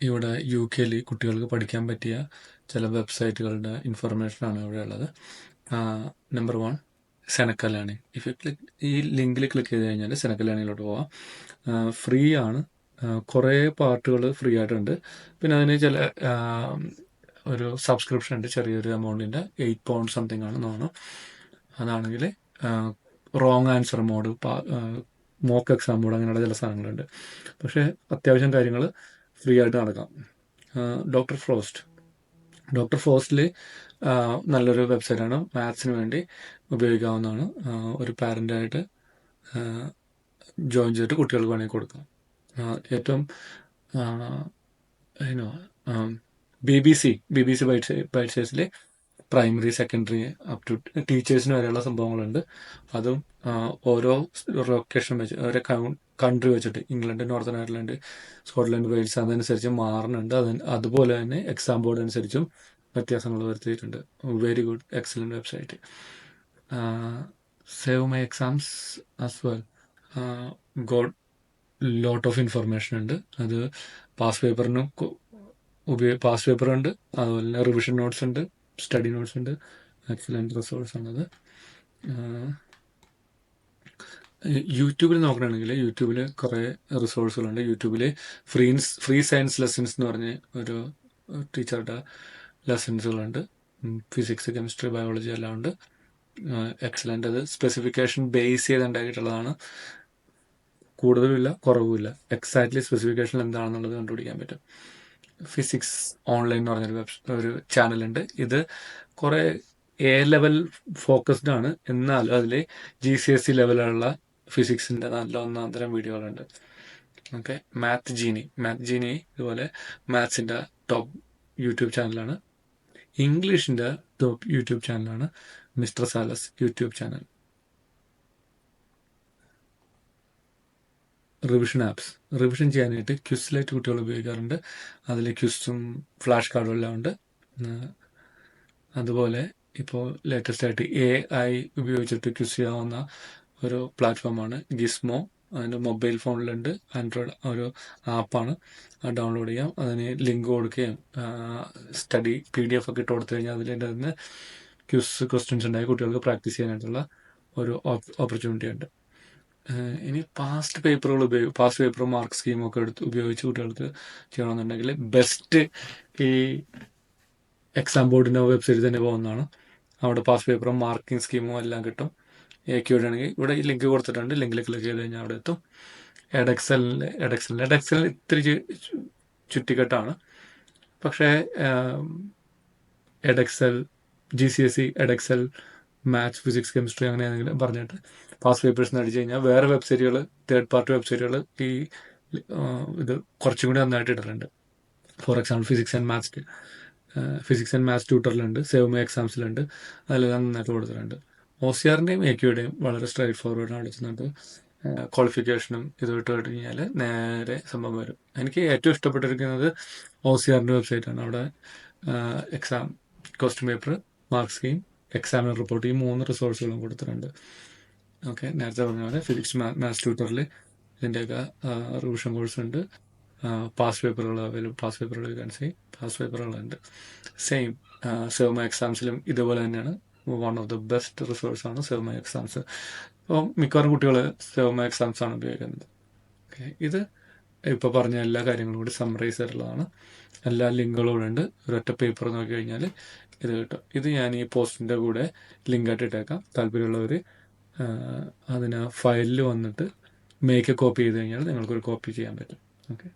ഇവിടെ യു കെയിൽ കുട്ടികൾക്ക് പഠിക്കാൻ പറ്റിയ ചില വെബ്സൈറ്റുകളുടെ ഇൻഫർമേഷനാണ് ഇവിടെ ഉള്ളത്. Number one സെനക്ക learning if click ഈ ലിങ്കിൽ ക്ലിക്ക് ചെയ്ത് കഴിഞ്ഞാൽ സെനക്ക ലേണിങ്ങിലോട്ട് പോവാം. ഫ്രീ ആണ്. കുറേ പാർട്ടുകൾ ഫ്രീ ആയിട്ടുണ്ട്. പിന്നെ അതിന് ചില ഒരു സബ്സ്ക്രിപ്ഷൻ ഉണ്ട്. ചെറിയൊരു എമൗണ്ടിന്റെ എയ്റ്റ് പൗണ്ട് സംതിങ് ആണെന്ന് തോന്നുന്നു. അതാണെങ്കിൽ wrong answer mode mock exam board അങ്ങനെയുള്ള ചില സാധനങ്ങളുണ്ട്. പക്ഷേ അത്യാവശ്യം കാര്യങ്ങൾ ഫ്രീ ആയിട്ട് നടക്കാം. ഡോക്ടർ ഫ്രോസ്റ്റ് ഡോക്ടർ ഫ്രോസ്റ്റിൽ നല്ലൊരു വെബ്സൈറ്റാണ് മാത്സിന് വേണ്ടി ഉപയോഗിക്കാവുന്നതാണ്. ഒരു പാരന്റായിട്ട് ജോയിൻ ചെയ്തിട്ട് കുട്ടികൾക്ക് വേണമെങ്കിൽ കൊടുക്കാം. ഏറ്റവും B B C B B C byte സൈസിൽ പ്രൈമറി സെക്കൻഡറി അപ് ടു ടീച്ചേഴ്സിന് വരെയുള്ള സംഭവങ്ങളുണ്ട്. അതും ഓരോ ലൊക്കേഷൻ വെച്ച് ഓരോ കൺട്രി വെച്ചിട്ട് England Northern Ireland Scotland Wales അതനുസരിച്ച് മാറുന്നുണ്ട്. അത് അതുപോലെ തന്നെ എക്സാം ബോർഡ് അനുസരിച്ചും വ്യത്യാസങ്ങൾ വരുത്തിയിട്ടുണ്ട്. Very good excellent website Save My Exams as well got lot of information ഉണ്ട്. അത് പാസ് പേപ്പറിനും ഉപയോഗ പാസ് പേപ്പറുണ്ട് അതുപോലെ തന്നെ റിവിഷൻ നോട്ട്സ് ഉണ്ട്. സ്റ്റഡി നോട്ട്സ് ഉണ്ട്. എക്സലന്റ് റിസോഴ്സ് ആണത്. യൂട്യൂബിൽ നോക്കണമെങ്കിൽ യൂട്യൂബിൽ കുറേ റിസോഴ്സുകളുണ്ട് യൂട്യൂബിൽ ഫ്രീൻസ് ഫ്രീ സയൻസ് ലെസൺസ് എന്ന് പറഞ്ഞ് ഒരു ടീച്ചറുടെ ലെസൺസുകളുണ്ട് ഫിസിക്സ് കെമിസ്ട്രി ബയോളജി എല്ലാം ഉണ്ട്. എക്സലന്റ് അത് സ്പെസിഫിക്കേഷൻ ബേസ് ചെയ്ത് ഉണ്ടാക്കിയിട്ടുള്ളതാണ് കൂടുതലുമില്ല കുറവുമില്ല. എക്സാക്ട്ലി സ്പെസിഫിക്കേഷൻ എന്താണെന്നുള്ളത് കണ്ടുപിടിക്കാൻ പറ്റും. ഫിസിക്സ് ഓൺലൈൻ എന്ന് പറഞ്ഞൊരു വെബ് ഒരു ചാനലുണ്ട്. ഇത് കുറേ എ ലെവൽ ഫോക്കസ്ഡ് ആണ്. എന്നാലും അതിൽ ജി സി എസ് സി ലെവലുള്ള ഫിസിക്സിന്റെ നല്ല ഒന്നാന്തരം തരം വീഡിയോകളുണ്ട്. Okay Math Genie Math Genie ഇതുപോലെ മാത്സിന്റെ ടോപ്പ് യൂട്യൂബ് ചാനലാണ് ഇംഗ്ലീഷിന്റെ ടോപ്പ് യൂട്യൂബ് ചാനലാണ് Mr Salles YouTube channel revision apps revision ചെയ്യാനായിട്ട് ക്യുസിലായിട്ട് കുട്ടികൾ ഉപയോഗിക്കാറുണ്ട്. അതിൽ ക്യുസും ഫ്ലാഷ് കാർഡും എല്ലാം ഉണ്ട്. അതുപോലെ ഇപ്പോൾ ലേറ്റസ്റ്റ് ആയിട്ട് എ ഐ ഉപയോഗിച്ചിട്ട് ക്യുസ് ചെയ്യാവുന്ന ഒരു പ്ലാറ്റ്ഫോമാണ് ഗിസ്മോ. അതിന്റെ മൊബൈൽ ഫോണിലുണ്ട്. ആൻഡ്രോയിഡ് ഒരു ആപ്പാണ്. ഡൗൺലോഡ് ചെയ്യാം. അതിന് ലിങ്ക് കൊടുക്കുകയും സ്റ്റഡി പി ഡി എഫ് ഒക്കെ ഇട്ട് കൊടുത്തു കഴിഞ്ഞാൽ അതിന്റെ തന്നെ ക്യൂസ് ക്വസ്റ്റ്യൻസ് ഉണ്ടായി. കുട്ടികൾക്ക് പ്രാക്ടീസ് ചെയ്യാനായിട്ടുള്ള ഒരു ഓപ്പർച്യൂണിറ്റി ഉണ്ട്. ഇനി പാസ്റ്റ് പേപ്പറുകൾ ഉപയോഗി പാസ്റ്റ് പേപ്പർ മാർക്ക് സ്കീമും ഒക്കെ എടുത്ത് ഉപയോഗിച്ച് കുട്ടികൾക്ക് ചെയ്യണമെന്നുണ്ടെങ്കിൽ ബെസ്റ്റ് ഈ എക്സാം ബോർഡിന്റെ വെബ്സൈറ്റിൽ തന്നെ പോകുന്നതാണ്. അവിടെ പാസ്റ്റ് പേപ്പറും മാർക്കിംഗ് സ്കീമും എല്ലാം കിട്ടും. ആണെങ്കിൽ ഇവിടെ ഈ ലിങ്ക് കൊടുത്തിട്ടുണ്ട്. ലിങ്കിൽ ക്ലിക്ക് ചെയ്ത് കഴിഞ്ഞാൽ അവിടെ എത്തും. എഡക്സലിൽ എഡക്സലിൽ എഡെക്സൽ ഇത്തിരി ചുറ്റിക്കെട്ടാണ്. പക്ഷേ Edexcel G C S E Edexcel maths physics chemistry അങ്ങനെ ഏതെങ്കിലും പറഞ്ഞിട്ട് പാസ് പേപ്പേഴ്സ് അടിച്ചു കഴിഞ്ഞാൽ വേറെ വെബ്സൈറ്റുകൾ തേർഡ് പാർട്ടി വെബ്സൈറ്റുകൾ ഈ ഇത് കുറച്ചും കൂടി നന്നായിട്ട് ഇട്ടിട്ടുണ്ട് for example physics and maths physics and maths ട്യൂട്ടറിലുണ്ട് save my എക്സാംസിലുണ്ട് അതിലെല്ലാം നന്നായിട്ട് കൊടുത്തിട്ടുണ്ട്. ഒ സി ആറിന്റെയും എ ക്യുടെയും വളരെ സ്ട്രൈറ്റ് ഫോർവേഡാണ് എടുക്കുന്നുണ്ട് ക്വാളിഫിക്കേഷനും ഇത് വിട്ട് കഴിഞ്ഞാൽ നേരെ സംഭവം വരും. എനിക്ക് ഏറ്റവും ഇഷ്ടപ്പെട്ടിരിക്കുന്നത് ഒ സി ആറിന്റെ വെബ്സൈറ്റാണ്. അവിടെ exam question paper mark scheme examiner report ഈ മൂന്ന് റിസോഴ്സുകളും കൊടുത്തിട്ടുണ്ട്. ഓക്കെ നേരത്തെ പറഞ്ഞ പോലെ ഫിസിക്സ് മാത്സ് ട്യൂട്ടറിൽ ഇതിന്റെയൊക്കെ റിവിഷൻ കോഴ്സ് ഉണ്ട്. പാസ് പേപ്പറുകൾ അവൈലബിൾ പാസ് പേപ്പറുകൾ കാൻ സി പാസ് പേപ്പറുകളുണ്ട് സെയിം സെർമ എക്സാംസിലും ഇതുപോലെ തന്നെയാണ്. One of the best resource ആണ് സെർമ എക്സാംസ് അപ്പോൾ മിക്കവാറും കുട്ടികൾ സെർമ എക്സാംസ് ആണ് ഉപയോഗിക്കുന്നത്. ഓക്കെ ഇത് ഇപ്പോൾ പറഞ്ഞ എല്ലാ കാര്യങ്ങളും കൂടി സമ്മറൈസ് ചെയ്തിട്ടുള്ളതാണ്. എല്ലാ ലിങ്കുകളും ഉണ്ട്. ഒരൊറ്റ പേപ്പർ നോക്കി കഴിഞ്ഞാൽ ഇത് കിട്ടും. ഇത് ഞാൻ ഈ പോസ്റ്റിന്റെ കൂടെ ലിങ്കായിട്ട് ഇട്ടേക്കാം. താല്പര്യമുള്ളവർ അതിന് ഫയലിൽ വന്നിട്ട് മേക്ക് കോപ്പി ചെയ്ത് കഴിഞ്ഞാൽ നിങ്ങൾക്കൊരു കോപ്പി ചെയ്യാൻ പറ്റും. ഓക്കെ